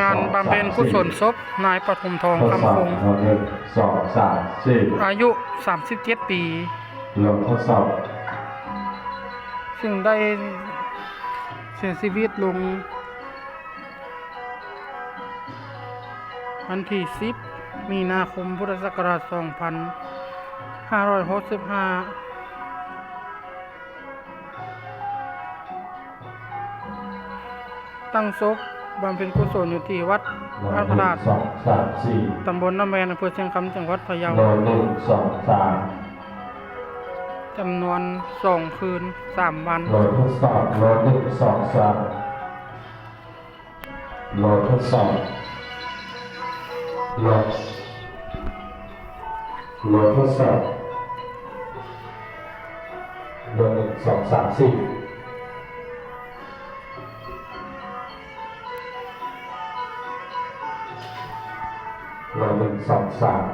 งานบำเพ็ญกุศลศพนายปฐมทองคำคงเอาหนึ่งสองสามสี่อายุ 37 ปีลงทดสอบซึ่งได้เสียชีวิตลง วันที่ 10 มีนาคมพุทธศักราช 2565 ตั้งศพบำเพ็ญกุศลอยู่ที่วัดพระหพนึ่ราชงสองสามสี่ตำบลน้ำแวนอำเภอเชียงคำจังหวัดพะเยาโลหนึ่งสองสามจำนวนสองคืนสามวันโลทดสอบโลหนึ่งสองสามโลทดสอบโลโลทดสอบโลหนึ่งสองสามสี่ โลหนึ่งสองสาม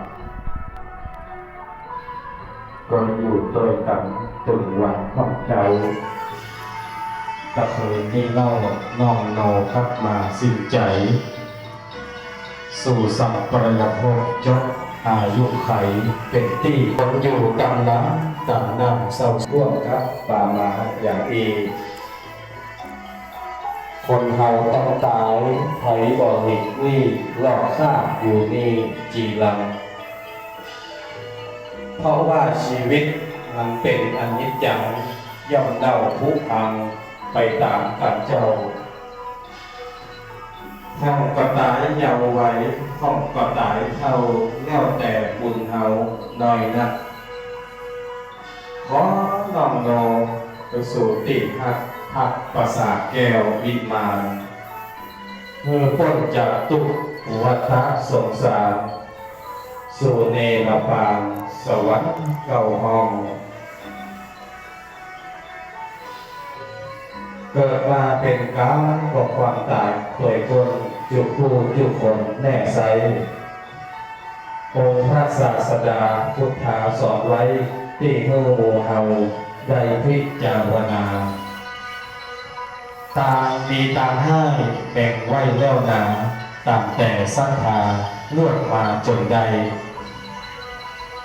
ก็อยู่โดยกันตึงวันของเจ้าตะเคยนี่เล่าน้องโนครับมาสิ้นใจ สู่สัมปรายภพจบอายุไขเป็นที่คนอยู่กำลังกำนำเศร้าร่วมครับป่ามาอย่างอี คนเฮาต้องตายไผบ่หลีกวี่หลอกข้าอยู่นี่จีรัง เพราะว่าชีวิตมันเป็นอนิจจังย่อมเดาทุพังไปตามกันเจ้าห้องก็ตายยาวไว้ห้องก็ตายเท่าแล้วแต่บุญเฮาหน้อยนักขอน้องโนไปสู่ติหัก หักประสาทแก้ววิมานเมื่อพ้นจากทุกวัฏสงสารสู่เนรปางสวรรค์เก่าห้อง เกิดมาเป็นการบอกความตายเคยคนจุกผู้จุคนแน่ใสองค์พระศาสดาพุทธาสอนไว้ที่เมื่อโมเฮาได้พิจารณา ต่างมีต่างให้แบ่งไว้แล้วนาต่างแต่ศรัทธาลวดมาจนใด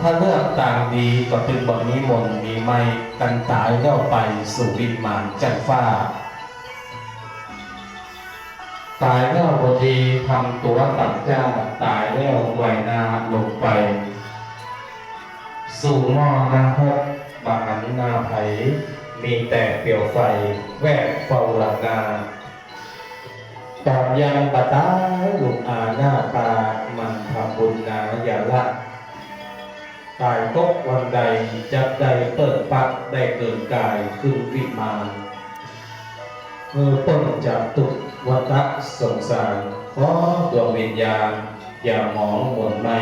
ถ้าเลือกต่างดีก็เป็นบ่มีมนต์มีไม่กันตายแล้วไปสู่วิมานจันฟ้า ตายแล้วบดีทำตัวตัดจ้าตายแล้วไหวนาลงไป สู่หม้อนาฮกบาหันนาไผ มีแต่เปลวไฟแวกเฝ้าหลังนาตอนยังบาตาลูกอาหน้าตา มันทำบุญนาอย่าละตายตกวันใดจับใดเปิดปักได้เกินกายคือวิมานเมื่อต้นจากตุกวัฏสงสารขอดวงวิญญาณอย่าหมองหมนไม่